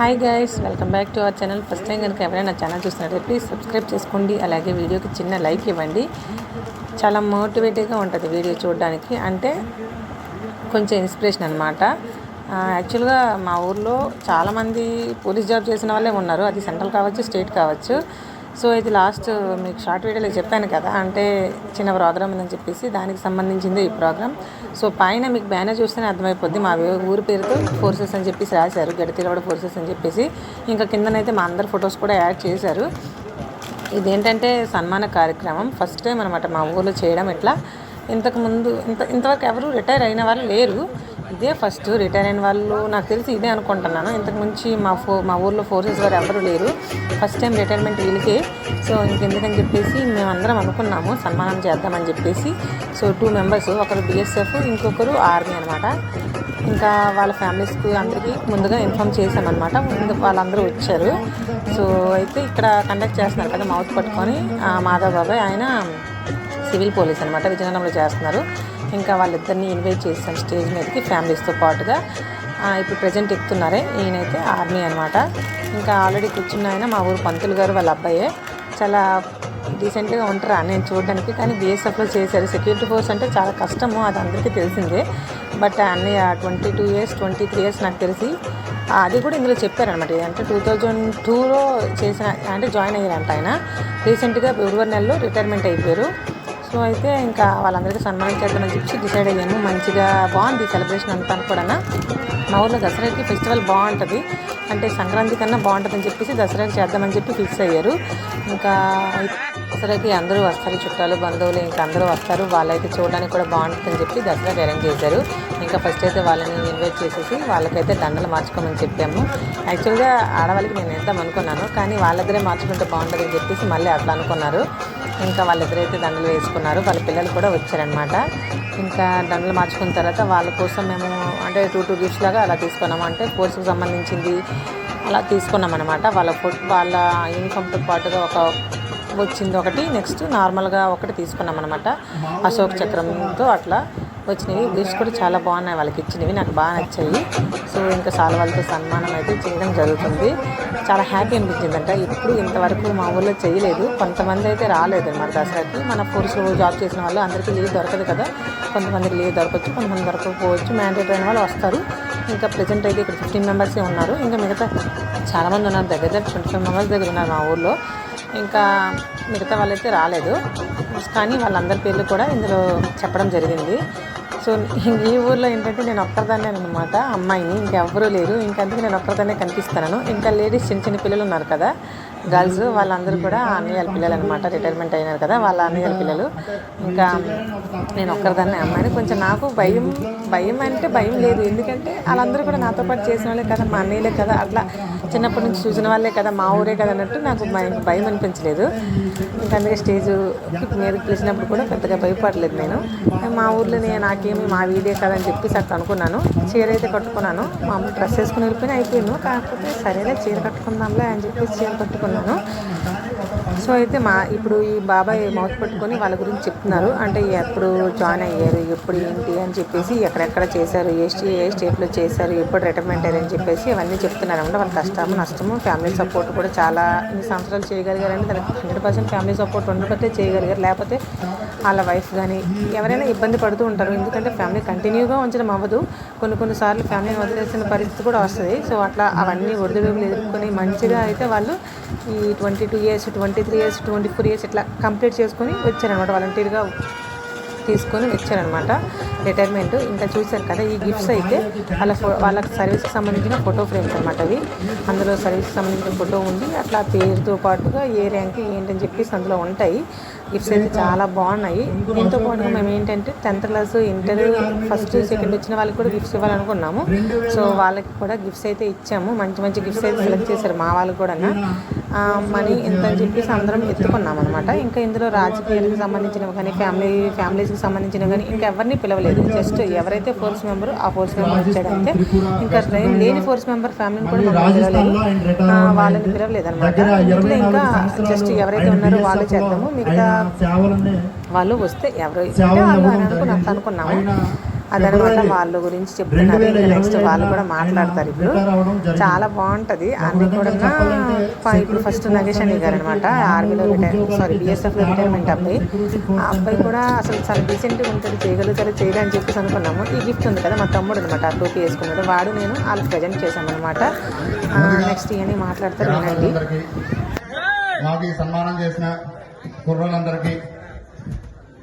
Hi guys welcome back to our channel first time కనుక ఎవరైనా నా ఛానల్ చూస్తున్నట్లయితే ప్లీజ్ సబ్స్క్రైబ్ చేసుకోండి. అలాగే వీడియోకి చిన్న లైక్ ఇవ్వండి. చాలా మోటివేటివ్గా ఉంటుంది వీడియో చూడడానికి. అంటే కొంచెం ఇన్స్పిరేషన్ అనమాట యాక్చువల్గా మా ఊర్లో చాలామంది పోలీస్ జాబ్ చేసిన వాళ్ళే ఉన్నారు. అది సెంట్రల్ కావచ్చు స్టేట్ కావచ్చు. సో ఇది లాస్ట్ మీకు షార్ట్ వీడియోలో చెప్పాను కదా అంటే చిన్న ప్రోగ్రామ్ ఉందని చెప్పేసి దానికి సంబంధించింది ఈ ప్రోగ్రామ్. సో పైన మీకు బ్యానర్ చూస్తేనే అర్థమైపోద్ది మా ఊరి పేరుతో ఫోర్సెస్ అని చెప్పేసి రాశారు గడితిలవాడ ఫోర్సెస్ అని చెప్పేసి. ఇంకా కిందనైతే మా అందరి ఫొటోస్ కూడా యాడ్ చేశారు. ఇదేంటంటే సన్మాన కార్యక్రమం ఫస్ట్ టైం అనమాట మా ఊర్లో చేయడం ఇట్లా. ఇంతకుముందు ఇంత ఇంతవరకు ఎవరు రిటైర్ అయిన వాళ్ళు లేరు. ఇదే ఫస్ట్ రిటైర్ అయిన వాళ్ళు నాకు తెలిసి ఇదే అనుకుంటున్నాను. ఇంతకు ముంచి మా ఫో మా ఊర్లో ఫోర్సెస్ వారు ఎవరు లేరు. ఫస్ట్ టైం రిటైర్మెంట్ వీళ్ళకే. సో ఇంకెందుకని చెప్పేసి మేమందరం అనుకున్నాము సన్మానం చేద్దామని చెప్పేసి. సో టూ మెంబర్స్ ఒకరు బిఎస్ఎఫ్ ఇంకొకరు ఆర్మీ అనమాట ఇంకా వాళ్ళ ఫ్యామిలీస్కి అందరికీ ముందుగా ఇన్ఫామ్ చేశామన్నమాట. ముందు వాళ్ళందరూ వచ్చారు. సో అయితే ఇక్కడ కండక్ట్ చేస్తున్నారు కదా మౌత్ పట్టుకొని. మాధవ్ బాబాయ్ ఆయన సివిల్ పోలీస్ అనమాట విజయనగరంలో చేస్తున్నారు. ఇంకా వాళ్ళిద్దరిని ఇన్వైట్ చేస్తాం స్టేజ్ మీదకి ఫ్యామిలీస్తో పాటుగా. ఇప్పుడు ప్రజెంట్ ఎక్కుతున్నారే ఈయనైతే ఆర్మీ అనమాట ఇంకా ఆల్రెడీ కూర్చున్న ఆయన మా ఊరు పంతులు గారు వాళ్ళ అబ్బాయే. చాలా డీసెంట్గా ఉంటారా నేను చూడడానికి కానీ బీఎస్ఎఫ్లో చేశారు. సెక్యూరిటీ ఫోర్స్ అంటే చాలా కష్టము అది అందరికీ తెలిసిందే. బట్ అన్నయ్య twenty two years twenty three years నాకు తెలిసి అది కూడా ఇందులో చెప్పారనమాట అంటే టూ థౌజండ్ టూలో చేసిన అంటే జాయిన్ అయ్యారంట ఆయన. రీసెంట్గా ఫిబ్రవరి నెలలో రిటైర్మెంట్ అయిపోయారు. సో అయితే ఇంకా వాళ్ళందరికీ సన్మానం చేద్దామని చెప్పి డిసైడ్ అయ్యాము మంచిగా బాగుంది సెలబ్రేషన్ అంతా కూడా మా ఊర్లో దసరాకి ఫెస్టివల్ బాగుంటుంది. అంటే సంక్రాంతి కన్నా బాగుంటుందని చెప్పేసి దసరాకి చేద్దామని చెప్పి ఫిక్స్ అయ్యారు. ఇంకా దసరాకి అందరూ వస్తారు చుట్టాలు బంధువులు ఇంకా అందరూ వస్తారు. వాళ్ళైతే చూడడానికి కూడా బాగుంటుందని చెప్పి దసరాకి అరేంజ్ చేశారు. ఇంకా ఫస్ట్ అయితే వాళ్ళని ఇన్వైట్ చేసేసి వాళ్ళకైతే దండలు మార్చుకోమని చెప్పాము. యాక్చువల్గా ఆడవాళ్ళకి నేను ఇద్దాం అనుకున్నాను కానీ వాళ్ళిద్దరే మార్చుకుంటే బాగుంటుందని చెప్పేసి మళ్ళీ అట్లా అనుకున్నారు. ఇంకా వాళ్ళిద్దరైతే దండలు వేసుకున్నారు. వాళ్ళ పిల్లలు కూడా వచ్చారనమాట ఇంకా దండలు మార్చుకున్న తర్వాత వాళ్ళ కోసం మేము అంటే టూ టూ గిఫ్ట్స్ లాగా అలా తీసుకున్నాము. అంటే కోర్సుకు సంబంధించింది అలా తీసుకున్నాం అనమాట వాళ్ళ ఫుడ్ వాళ్ళ యూనిఫామ్తో పాటుగా ఒక వచ్చింది ఒకటి. నెక్స్ట్ నార్మల్గా ఒకటి తీసుకున్నాం అనమాట అశోక్ చక్రంతో అట్లా. వచ్చినవి. గిఫ్ట్స్ కూడా చాలా బాగున్నాయి వాళ్ళకి ఇచ్చినవి. నాకు బాగా నచ్చాయి. సో ఇంకా సాల్వాలతో సన్మానం అయితే చేయడం జరుగుతుంది. చాలా హ్యాపీ అనిపించిందంట. ఇప్పుడు ఇంతవరకు మా ఊళ్ళో చేయలేదు. కొంతమంది అయితే రాలేదు మన దసరాకి. మన ఫోర్స్లో జాబ్ చేసిన వాళ్ళు అందరికీ లీవ్ దొరకదు కదా. కొంతమందికి లీవ్ దొరకవచ్చు కొంతమంది దొరకకపోవచ్చు మ్యాండేట్ అయిన వాళ్ళు వస్తారు. ఇంకా ప్రజెంట్ అయితే ఇక్కడ ఫిఫ్టీన్ మెంబర్సే ఉన్నారు. ఇంకా మిగతా చాలామంది ఉన్నారు. దగ్గర దగ్గర ట్వంటీ ఫైవ్ మెంబర్స్ దగ్గర ఉన్నారు మా ఊళ్ళో ఇంకా మిగతా వాళ్ళైతే రాలేదు. కానీ వాళ్ళందరి పేర్లు కూడా ఇందులో చెప్పడం జరిగింది. సో ఈ ఊర్లో ఏంటంటే నేను ఒక్కరిదాన్నే అనమాట అమ్మాయిని ఇంకెవ్వరూ లేరు. ఇంకా అందుకే నేను ఒక్కరిదాన్నే కనిపిస్తాను ఇంకా లేడీస్ చిన్న చిన్న పిల్లలు ఉన్నారు కదా. గర్ల్స్ వాళ్ళందరూ కూడా అన్నయ్యల పిల్లలు అనమాట రిటైర్మెంట్ అయినారు కదా వాళ్ళ అన్నయ్యల పిల్లలు. ఇంకా నేను ఒక్కరిదాన్నే అమ్మాయిని. కొంచెం నాకు భయం భయం అంటే భయం లేదు. ఎందుకంటే వాళ్ళందరూ కూడా నాతో పాటు చేసిన వాళ్ళే కదా మా అన్నయ్యలే కదా. అట్లా చిన్నప్పటి నుంచి చూసిన వాళ్ళే కదా మా ఊరే కదా అన్నట్టు నాకు భయం భయం అనిపించలేదు. ఇంకా అందుకే స్టేజ్ మీదకి పిలిచినప్పుడు కూడా పెద్దగా భయపడలేదు నేను. మా ఊర్లో నాకు ఏమి మా వీడే కదా అని చెప్పేసి అట్లా అనుకున్నాను. చీర అయితే కట్టుకున్నాను మామూలు డ్రెస్ వేసుకుని వెళ్ళిపోయిన అయిపోయాను కాకపోతే సరేలే చీర కట్టుకుందాంలే అని చెప్పేసి చీర కట్టుకున్నాను. సో అయితే మా ఇప్పుడు ఈ బాబాయ్ మౌత్ పట్టుకొని వాళ్ళ గురించి చెప్తున్నారు. అంటే ఎప్పుడు జాయిన్ అయ్యారు ఎప్పుడు ఏంటి అని చెప్పేసి ఎక్కడెక్కడ చేశారు ఏ స్టే ఏ స్టేట్లో చేశారు ఎప్పుడు రిటైర్మెంట్ అని చెప్పేసి ఇవన్నీ చెప్తున్నారు అనమాట వాళ్ళ కష్టము నష్టము ఫ్యామిలీ సపోర్ట్ కూడా చాలా ఇన్ని సంవత్సరాలు చేయగలిగారంటే దానికి హండ్రెడ్ పర్సెంట్ ఫ్యామిలీ సపోర్ట్ ఉండబట్టే చేయగలిగారు. లేకపోతే వాళ్ళ వైఫ్ కానీ ఎవరైనా ఇబ్బంది పడుతూ ఉంటారు. ఎందుకంటే ఫ్యామిలీ కంటిన్యూగా ఉంచడం అవ్వదు. కొన్ని కొన్నిసార్లు ఫ్యామిలీని వదిలేసిన పరిస్థితి కూడా వస్తుంది. సో అట్లా అవన్నీ ఒడిదుడుగులు ఎదుర్కొని మంచిగా అయితే వాళ్ళు ఈ twenty two years twenty three years twenty four years ఇట్లా కంప్లీట్ చేసుకొని వచ్చారనమాట వాలంటీర్గా తీసుకొని వచ్చారనమాట రిటైర్మెంట్ ఇంకా చూశారు కదా ఈ గిఫ్ట్స్ అయితే వాళ్ళ ఫో వాళ్ళ సర్వీస్కి సంబంధించిన ఫోటో ఫ్రేమ్స్ అనమాట అవి. అందులో సర్వీస్కి సంబంధించిన ఫోటో ఉంది. అట్లా పేరుతో పాటుగా ఏ ర్యాంక్ ఏంటని చెప్పేసి అందులో ఉంటాయి. గిఫ్ట్స్ అయితే చాలా బాగున్నాయి. దీంతో పాటుగా మేము ఏంటంటే tenth class inter first second వచ్చిన వాళ్ళకి కూడా గిఫ్ట్స్ ఇవ్వాలనుకున్నాము. సో వాళ్ళకి కూడా గిఫ్ట్స్ అయితే ఇచ్చాము. మంచి మంచి గిఫ్ట్స్ అయితే సెలెక్ట్ చేశారు మా వాళ్ళు కూడా మనీ ఎంత అని చెప్పేసి అందరం ఎత్తుకున్నాం అనమాట ఇంకా ఇందులో రాజకీయాలకు సంబంధించినవి కానీ ఫ్యామిలీ ఫ్యామిలీస్కి సంబంధించినవి కానీ ఇంకా ఎవరిని పిలవలేదు. జస్ట్ ఎవరైతే ఫోర్స్ మెంబర్ ఆ ఫోర్స్ మెంబర్ వచ్చాడంటే ఇంకా ట్రైన్ లేని ఫోర్స్ మెంబర్ ఫ్యామిలీని కూడా పిలవలేదు. వాళ్ళని పిలవలేదు అనమాట ఇంట్లో ఇంకా జస్ట్ ఎవరైతే ఉన్నారో వాళ్ళు చేద్దాము. మిగతా వాళ్ళు వస్తే ఎవరు అంటే వాళ్ళు అని అనుకుని అంత అనుకున్నాము. అదనమాట వాళ్ళ గురించి చెప్తున్నారు. ఇంకా నెక్స్ట్ వాళ్ళు కూడా మాట్లాడతారు ఇప్పుడు. చాలా బాగుంటది. అన్ని కూడా ఇప్పుడు ఫస్ట్ నగేష్ అని గారు అనమాట ఆర్మీలో రిటైర్ సారీ బిఎస్ఎఫ్ రిటైర్మెంట్ అబ్బాయి ఆ అబ్బాయి కూడా అసలు చాలా డీసెంట్గా ఉంటుంది. చేయగలుగుతారు చేయడం అని చెప్పేసి అనుకున్నాము. ఈ గిఫ్ట్ ఉంది కదా మా తమ్ముడు అనమాట ఆ టోపీ వేసుకున్నాడు. వాడు నేను వాళ్ళకి ప్రజెంట్ చేశామన్నమాట. నెక్స్ట్ ఇవన్నీ మాట్లాడతారు వినండి. మాకు ఈ సన్మానం చేసిన కుర్రోళ్ళందరికీ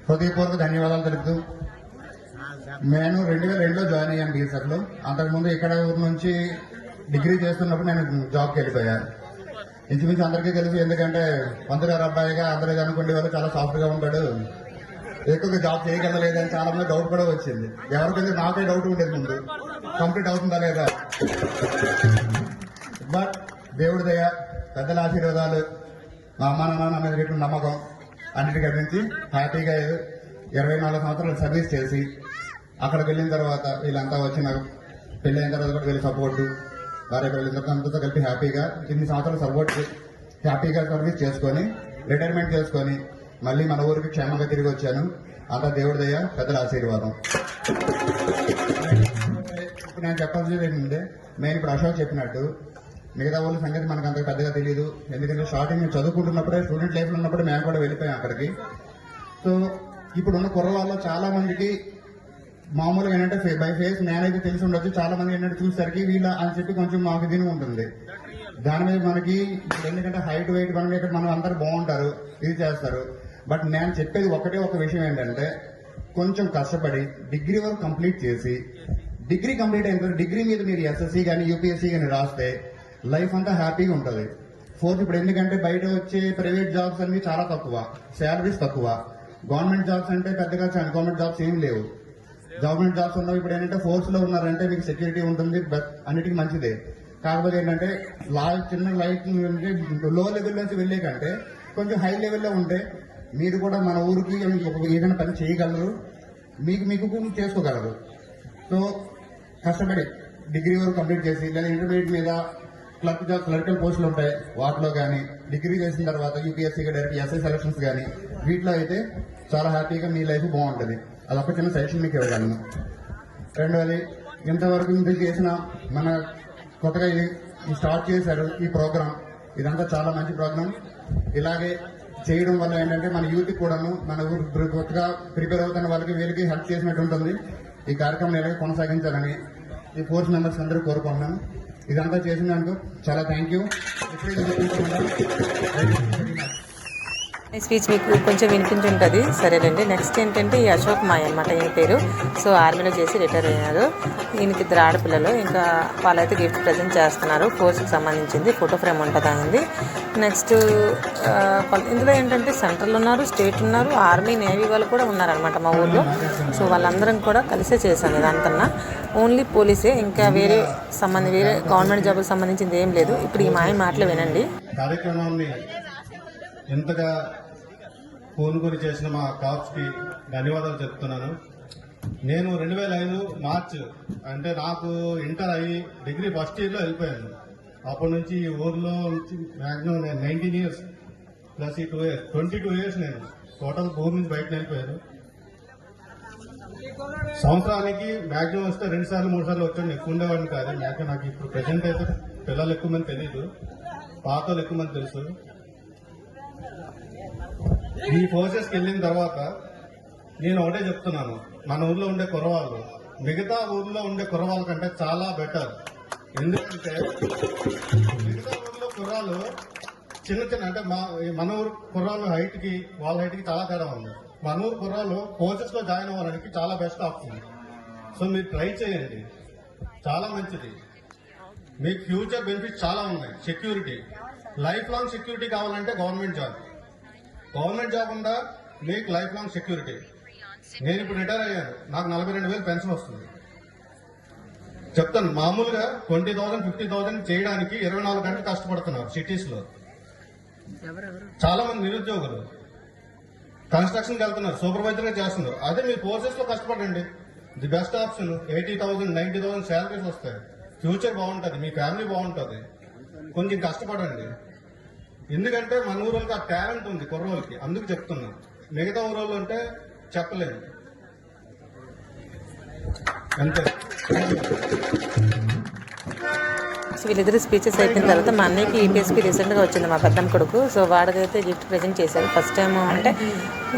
హృదయపూర్వక ధన్యవాదాలు తెలుపుతూ నేను రెండు వేల రెండులో జాయిన్ అయ్యాను బీఎస్ఎఫ్లో అంతకుముందు ఇక్కడ ఊరు నుంచి డిగ్రీ చేస్తున్నప్పుడు నేను జాబ్కి వెళ్ళిపోయాను ఇంచుమించు అందరికీ తెలుసు ఎందుకంటే మంత్రి అబ్బాయిగా అందరూ అనుకునే వాళ్ళు చాలా సాఫ్ట్గా ఉంటాడు. ఎక్కువగా జాబ్ చేయగలలేదని చాలా మంది డౌట్ కూడా వచ్చింది. ఎవరికైతే నాకే డౌట్ ఉండేది ముందు. కంప్లీట్ అవుతుందా లేదా? బట్ దేవుడి దయ పెద్దల ఆశీర్వాదాలు మా అమ్మ నాన్న నా మీద పెట్టిన నమ్మకం అన్నిటికీ గమనించి హ్యాపీగా ఇరవై నాలుగు సంవత్సరాలు సర్వీస్ చేసి అక్కడికి వెళ్ళిన తర్వాత వీళ్ళంతా వచ్చిన పెళ్ళి అయిన తర్వాత కూడా వీళ్ళ సపోర్టు భార్య పిల్లలు ఇద్దరు అందరితో కలిపి హ్యాపీగా ఇన్ని సంవత్సరాలు సపోర్ట్ హ్యాపీగా సర్వీస్ చేసుకొని రిటైర్మెంట్ చేసుకొని మళ్ళీ మన ఊరికి క్షేమంగా తిరిగి వచ్చాను. అంతా దేవుడి దయ పెద్దల ఆశీర్వాదం. ఇప్పుడు నేను చెప్పాల్సింది ఏంటంటే నేను ఇప్పుడు అశోక్ చెప్పినట్టు మిగతా వాళ్ళ సంగతి మనకు అంత పెద్దగా తెలియదు ఎందుకంటే స్టార్టింగ్ మేము చదువుకుంటున్నప్పుడే స్టూడెంట్ లైఫ్లో ఉన్నప్పుడు ఉన్నప్పుడే మేము కూడా వెళ్ళిపోయాం అక్కడికి. సో ఇప్పుడున్న కుర్రవాళ్ళలో చాలా మందికి మామూలుగా ఏంటంటే బై ఫేస్ నేనైతే తెలిసి ఉండొచ్చు. చాలా మంది ఏంటంటే చూసేసరికి వీళ్ళ అని చెప్పి కొంచెం మాకు దీని ఉంటుంది. దాని మీద మనకి ఎందుకంటే హైట్ వెయిట్ మనం ఇక్కడ మనం అందరు బాగుంటారు. ఇది చేస్తారు. బట్ నేను చెప్పేది ఒకటే ఒక విషయం ఏంటంటే కొంచెం కష్టపడి డిగ్రీ వరకు కంప్లీట్ చేసి డిగ్రీ కంప్లీట్ అయిన తర్వాత డిగ్రీ మీద మీరు ఎస్ఎస్సీ కానీ యూపీఎస్సీ కానీ రాస్తే లైఫ్ అంతా హ్యాపీగా ఉంటుంది. ఫోర్త్ ఇప్పుడు ఎందుకంటే బయట వచ్చే ప్రైవేట్ జాబ్స్ అన్ని చాలా తక్కువ. శాలరీస్ తక్కువ. గవర్నమెంట్ జాబ్స్ అంటే పెద్దగా గవర్నమెంట్ జాబ్స్ ఏం లేవు. గవర్నమెంట్ జాబ్స్ ఉన్నవి ఇప్పుడు ఏంటంటే ఫోర్స్లో ఉన్నారంటే మీకు సెక్యూరిటీ ఉంటుంది బట్ అన్నిటికీ మంచిదే. కాకపోతే ఏంటంటే లా చిన్న లైట్లో లెవెల్ నుంచి వెళ్ళే కంటే కొంచెం హై లెవెల్లో ఉంటే మీరు కూడా మన ఊరికి ఏదైనా పని చేయగలరు మీకు మీకు చేసుకోగలరు. సో కష్టపడి డిగ్రీ వరకు కంప్లీట్ చేసి లేదా ఇంటర్మీడియట్ మీద క్లర్క్ జాబ్ క్లరికల్ పోస్టులు ఉంటాయి వాటిలో కానీ డిగ్రీ చేసిన తర్వాత యూపీఎస్సీ డైరెక్ట్ ఎస్ఐ సెలక్షన్స్ కానీ వీటిలో అయితే చాలా హ్యాపీగా మీ లైఫ్ బాగుంటుంది. అదొక చిన్న సజెషన్ మీకు ఇవ్వగలను. రెండవది ఇంతవరకు ఇంత చేసిన మన కొత్తగా ఇది స్టార్ట్ చేశారు ఈ ప్రోగ్రాం ఇదంతా చాలా మంచి ప్రోగ్రాం. ఇలాగే చేయడం వల్ల ఏంటంటే మన యూత్ కూడాను మన ఊరు కొత్తగా ప్రిపేర్ అవుతున్న వాళ్ళకి వీళ్ళకి హెల్ప్ చేసినట్టు ఉంటుంది. ఈ కార్యక్రమం ఇలాగే కొనసాగించాలని ఈ ఫోర్స్ మెంబర్స్ అందరూ కోరుకుంటున్నాను ఇదంతా చేసినందుకు చాలా థ్యాంక్ యూ ఈ స్పీచ్ మీకు కొంచెం వినిపించుంటుంది. సరేనండి. నెక్స్ట్ ఏంటంటే ఈ అశోక్ మాయ్ అనమాట ఈయన పేరు. సో ఆర్మీలో చేసి రిటైర్ అయ్యారు. ఈయనకి ఇద్దరు ఆడపిల్లలు. ఇంకా వాళ్ళైతే గిఫ్ట్ ప్రజెంట్ చేస్తున్నారు. కోర్సుకి సంబంధించింది. ఫోటో ఫ్రేమ్ ఉంటుంది అయింది నెక్స్ట్ ఇందులో ఏంటంటే సెంట్రల్ ఉన్నారు స్టేట్ ఉన్నారు ఆర్మీ నేవీ వాళ్ళు కూడా ఉన్నారనమాట మా ఊర్లో. సో వాళ్ళందరం కూడా కలిసే చేశాను ఇదంతా ఓన్లీ పోలీసే. ఇంకా వేరే సంబంధి వేరే గవర్నమెంట్ జాబ్కి సంబంధించింది ఏం లేదు. ఇప్పుడు ఈ మాయ మాటలు వినండి. కార్యక్రమాన్ని ఎంతగా పూనుకొని చేసిన మా కాప్స్కి ధన్యవాదాలు చెప్తున్నాను. నేను రెండు వేల ఐదు మార్చ్ అంటే నాకు ఇంటర్ అయ్యి డిగ్రీ ఫస్ట్ ఇయర్లో వెళ్ళిపోయాను. అప్పటి నుంచి ఈ ఊర్లో మ్యాక్సిమం నేను నైన్టీన్ ఇయర్స్ ప్లస్ ఈ two years twenty two years నేను టోటల్ ఊరు నుంచి బయట వెళ్ళిపోయాను. సంవత్సరానికి మ్యాక్సిమం వస్తే రెండు సార్లు మూడు సార్లు వచ్చాను. ఎక్కువ ఉండేవాడిని కాదు. మ్యాక్సిమం నాకు ఇప్పుడు ప్రెసెంట్ అయితే పిల్లలు ఎక్కువ మంది తెలియదు. పాతలు ఎక్కువ మంది తెలుసు. ఈ ప్రాసెస్కి వెళ్ళిన తర్వాత నేను ఒకటే చెప్తున్నాను. మన ఊర్లో ఉండే కురవాళ్ళు మిగతా ఊర్లో ఉండే కురవాళ్ళ కంటే చాలా బెటర్ ఎందుకంటే మిగతా ఊర్లో కుర్రాళ్ళు చిన్న చిన్న అంటే మా మన ఊరు కుర్రాళ్ళు హైట్కి వాళ్ళ హైట్కి చాలా తేడా ఉంది. మన ఊరు కుర్రాళ్ళు కోచెస్లో జాయిన్ అవ్వడానికి చాలా బెస్ట్ ఆప్షన్ సో మీరు ట్రై చేయండి. చాలా మంచిది. మీకు ఫ్యూచర్ బెనిఫిట్స్ చాలా ఉన్నాయి. సెక్యూరిటీ లైఫ్ లాంగ్ సెక్యూరిటీ కావాలంటే గవర్నమెంట్ జాబ్ గవర్నమెంట్ జాబ్ ఉందా? మీకు లైఫ్ లాంగ్ సెక్యూరిటీ. నేను ఇప్పుడు రిటైర్ అయ్యాను. నాకు నలభై రెండు వేలు పెన్షన్ వస్తుంది. చెప్తాను మామూలుగా ట్వంటీ థౌసండ్ ఫిఫ్టీ థౌసండ్ చేయడానికి ఇరవై నాలుగు గంటలు కష్టపడుతున్నారు సిటీస్లో చాలా మంది నిరుద్యోగులు కన్స్ట్రక్షన్ వెళ్తున్నారు సూపర్వైజర్గా చేస్తున్నారు. అదే మీరు ఫోర్సెస్లో కష్టపడండి. The best option eighty thousand ninety thousand salaries వస్తాయి. ఫ్యూచర్ బాగుంటది మీ ఫ్యామిలీ బాగుంటది. కొంచెం కష్టపడండి. ఎందుకంటే మన ఊరోళ్ళకి ఆ టాలెంట్ ఉంది కుర్రోళ్ళకి. అందుకు చెప్తున్నాను. మిగతా ఊరోళ్ళు అంటే చెప్పలేము. అంతే. సో వీళ్ళిద్దరు స్పీచెస్ అయిపోయిన తర్వాత మా అన్నయ్యకి ఈపీఎస్పీ రీసెంట్గా వచ్చింది మా పెద్దమ్మ కొడుకు. సో వాడికైతే గిఫ్ట్ ప్రజెంట్ చేశారు. ఫస్ట్ టైం అంటే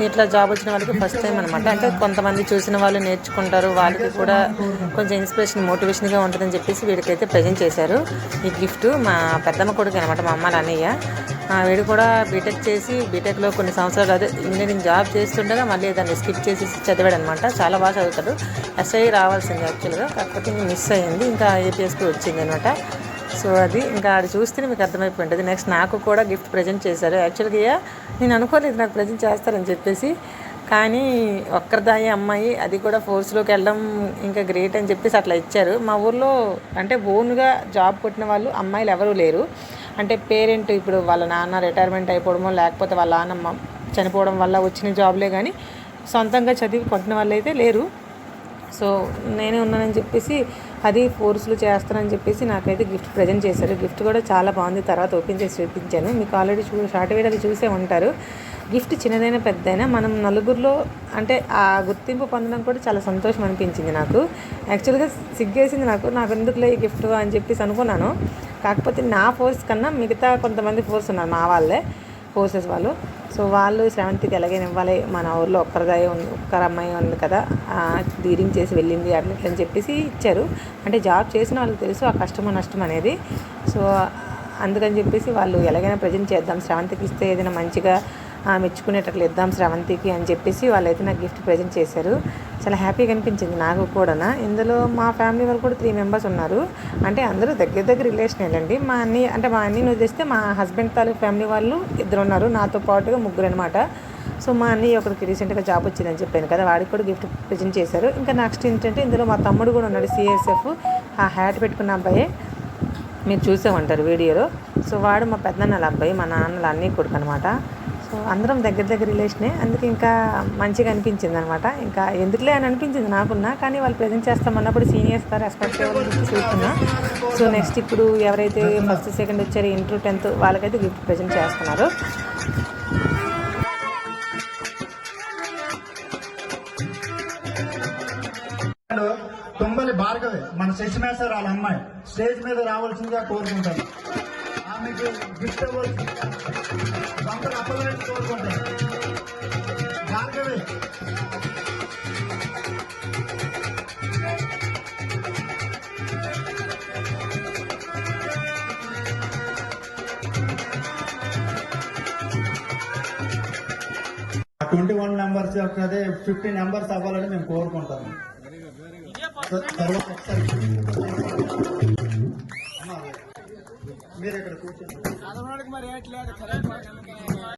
ఇట్లా జాబ్ వచ్చిన వాళ్ళకి ఫస్ట్ టైం అనమాట అంటే కొంతమంది చూసిన వాళ్ళు నేర్చుకుంటారు. వాళ్ళకి కూడా కొంచెం ఇన్స్పిరేషన్ మోటివేషన్గా ఉంటుందని చెప్పేసి వీడికైతే ప్రజెంట్ చేశారు. ఈ గిఫ్ట్ మా పెద్దమ్మ కొడుకు అనమాట మా అమ్మ అన్నయ్య ఆ, వీడు కూడా బీటెక్ చేసి బీటెక్లో కొన్ని సంవత్సరాలు అదే ఇంజనీరింగ్ జాబ్ చేస్తుండగా మళ్ళీ దాన్ని స్కిప్ చేసి చదివాడు అనమాట చాలా బాగా చదువుతాడు. ఎస్ఐ రావాల్సింది యాక్చువల్గా కాకపోతే మిస్ అయ్యింది. ఇంకా ఏపీఎస్కి వచ్చింది అనమాట సో అది ఇంకా అది చూస్తే మీకు అర్థమైపోయి ఉంటుంది నెక్స్ట్ నాకు కూడా గిఫ్ట్ ప్రజెంట్ చేశారు. యాక్చువల్గా నేను అనుకోలేదు నాకు ప్రజెంట్ చేస్తారని చెప్పేసి. కానీ ఒక్కరిదాయి అమ్మాయి అది కూడా ఫోర్స్లోకి వెళ్ళడం ఇంకా గ్రేట్ అని చెప్పేసి అట్లా ఇచ్చారు. మా ఊర్లో అంటే ఓన్గా జాబ్ కొట్టిన వాళ్ళు అమ్మాయిలు ఎవరూ లేరు. అంటే పేరెంట్ ఇప్పుడు వాళ్ళ నాన్న రిటైర్మెంట్ అయిపోవడమో లేకపోతే వాళ్ళ నాన్నమ్మ చనిపోవడం వల్ల వచ్చిన జాబ్లే కానీ సొంతంగా చదివి కొట్టిన వాళ్ళు అయితే లేరు. సో నేనే ఉన్నానని చెప్పేసి అది ఫోర్స్లు చేస్తానని చెప్పేసి నాకైతే గిఫ్ట్ ప్రజెంట్ చేశారు. గిఫ్ట్ కూడా చాలా బాగుంది. తర్వాత ఓపెన్ చేసి చూపించాను. మీకు ఆల్రెడీ చూ షార్ట్ వీడియోలు చూసే ఉంటారు. గిఫ్ట్ చిన్నదైనా పెద్దదైనా మనం నలుగురిలో అంటే ఆ గుర్తింపు పొందడం కూడా చాలా సంతోషం అనిపించింది నాకు. యాక్చువల్గా సిగ్గేసింది నాకు. నాకు ఎందుకులే ఈ గిఫ్ట్ అని చెప్పేసి అనుకున్నాను. కాకపోతే నా ఫోర్స్ కన్నా మిగతా కొంతమంది ఫోర్స్ ఉన్నారు మా వాళ్ళే ఫోర్సెస్ వాళ్ళు. సో వాళ్ళు సెవెంత్కి ఎలాగైనా ఇవ్వాలి మన ఊర్లో ఒక్కరిదాయి ఉంది ఒక్కరు అమ్మాయి ఉంది కదా డీరింగ్ చేసి వెళ్ళింది అట్లా అని చెప్పేసి ఇచ్చారు. అంటే జాబ్ చేసిన వాళ్ళకి తెలుసు ఆ కష్టమో నష్టం అనేది. సో అందుకని చెప్పేసి వాళ్ళు ఎలాగైనా ప్రజెంట్ చేద్దాం సెవెంత్కి ఇస్తే ఏదైనా మంచిగా మెచ్చుకునేటట్లు ఇద్దాం శ్రవంతికి అని చెప్పేసి వాళ్ళైతే నాకు గిఫ్ట్ ప్రజెంట్ చేశారు. చాలా హ్యాపీగా అనిపించింది నాకు కూడా ఇందులో మా ఫ్యామిలీ వాళ్ళు కూడా త్రీ మెంబర్స్ ఉన్నారు. అంటే అందరూ దగ్గర దగ్గర రిలేషన్ వెళ్ళండి మా అన్ని అంటే మా అన్నీని వదిలేస్తే మా హస్బెండ్ తాలూకు ఫ్యామిలీ వాళ్ళు ఇద్దరు ఉన్నారు. నాతో పాటుగా ముగ్గురు అనమాట సో మా అన్నయ్య ఒకరికి రీసెంట్గా జాబ్ వచ్చిందని చెప్పాను కదా వాడికి కూడా గిఫ్ట్ ప్రజెంట్ చేశారు. ఇంకా నెక్స్ట్ ఏంటంటే ఇందులో మా తమ్ముడు కూడా ఉన్నాడు సిఎస్ఎఫ్ ఆ హ్యాట్ పెట్టుకున్న అబ్బాయే. మీరు చూసే ఉంటారు వీడియోలో. సో వాడు మా పెద్దనాన్నల అబ్బాయి మా నాన్నల అన్నీ కొడుకు అనమాట సో అందరం దగ్గర దగ్గర రిలేషనే అందుకే ఇంకా మంచిగా అనిపించింది అనమాట ఇంకా ఎందుకులే అని అనిపించింది నాకున్నా కానీ వాళ్ళు ప్రజెంట్ చేస్తామన్నప్పుడు సీనియర్స్గా రెస్పెక్ట్ చూస్తున్నా. సో నెక్స్ట్ ఇప్పుడు ఎవరైతే ఫస్ట్ సెకండ్ వచ్చారో ఇంటర్ టెన్త్ వాళ్ళకైతే గిఫ్ట్ ప్రజెంట్ చేస్తున్నారు. తుంబలి భార్గవి మన శశిమేశ్వర వాళ్ళ అమ్మాయి. స్టేజ్ మీద రావాల్సిందిగా కోరుకుంటాను. ఆమెకి గిఫ్ట్ ఇవ్వాల్సి దొంగలు అప్పవేసి కోరుకుంటాను భార్గవి ట్వంటీ వన్ నెంబర్స్ అదే ఫిఫ్టీ నెంబర్స్ అవ్వాలని మేము కోరుకుంటాము. తర్వాత ఒకసారి అమ్మా, మీరు ఇక్కడ కూర్చోండి